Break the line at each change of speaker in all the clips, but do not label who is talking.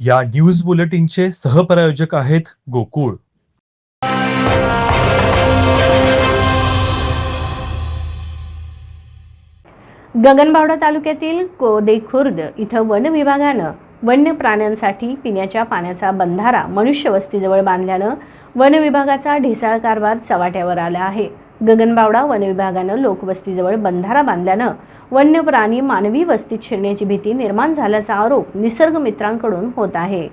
या न्यूज बुलेटिनचे सहप्रायोजक आहेत गोकुळ.
गगनबावडा तालुक्यातील कोदेखुर्द इथं वन विभागानं वन्य प्राण्यांसाठी पिण्याच्या पाण्याचा बंधारा मनुष्यवस्तीजवळ बांधल्यानं वन विभागाचा ढिसाळ कारभार चव्हाट्यावर आला आहे. गगनबावडा वन विभागानं लोकवस्तीजवळ बंधारा बांधल्यानं वन्य प्राणी मानवी वस्तीत शिरण्याची भीती निर्माण झाल्याचा आरोप निसर्ग मित्रांकडून होत आहे.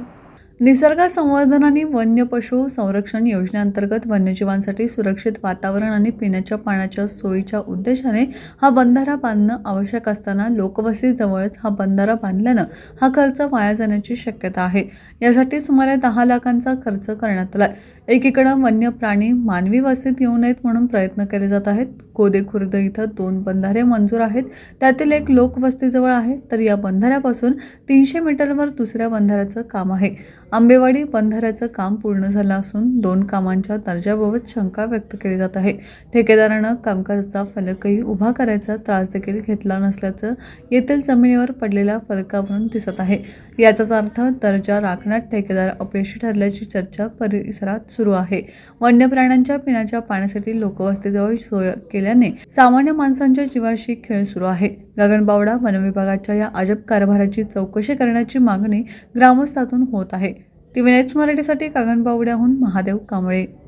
निसर्ग संवर्धन आणि वन्य पशु संरक्षण योजनेअंतर्गत वन्यजीवांसाठी सुरक्षित वातावरण आणि पिण्याच्या पाण्याच्या सोयीच्या उद्देशाने हा बंधारा बांधणं आवश्यक असताना लोकवस्तीजवळच हा बंधारा बांधल्यानं हा खर्च वाया जाण्याची शक्यता आहे. यासाठी सुमारे दहा लाखांचा खर्च करण्यात आला एकीकडं वन्य प्राणी मानवी वस्तीत येऊ नयेत म्हणून प्रयत्न केले जात आहेत. कोदे खुर्द इथं दोन बंधारे मंजूर आहेत. त्यातील एक लोकवस्तीजवळ आहे. तर या बंधाऱ्यापासून तीनशे मीटरवर दुसऱ्या बंधाऱ्याचं काम आहे. आंबेवाडी बंधाऱ्याचं काम पूर्ण झालं असून दोन कामांच्या दर्जाबाबत शंका व्यक्त केली जात आहे. ठेकेदारानं कामकाजाचा फलकही उभा करायचा त्रास देखील घेतला नसल्याचं येथील जमिनीवर पडलेल्या फलकावरून दिसत आहे. याचाच अर्थ दर्जा राखण्यात ठेकेदार अपयशी ठरल्याची चर्चा परिसरात सुरू आहे. वन्य प्राण्यांच्या पिण्याच्या पाण्यासाठी लोकवस्तीजवळ सोय केल्याने सामान्य माणसांच्या जीवाशी खेळ सुरू आहे. गगनबावडा वनविभागाच्या या अजब कारभाराची चौकशी करण्याची मागणी ग्रामस्थातून होत आहे. टी व्ही नेट्स मराठीसाठी गगनबावड्याहून महादेव कांबळे.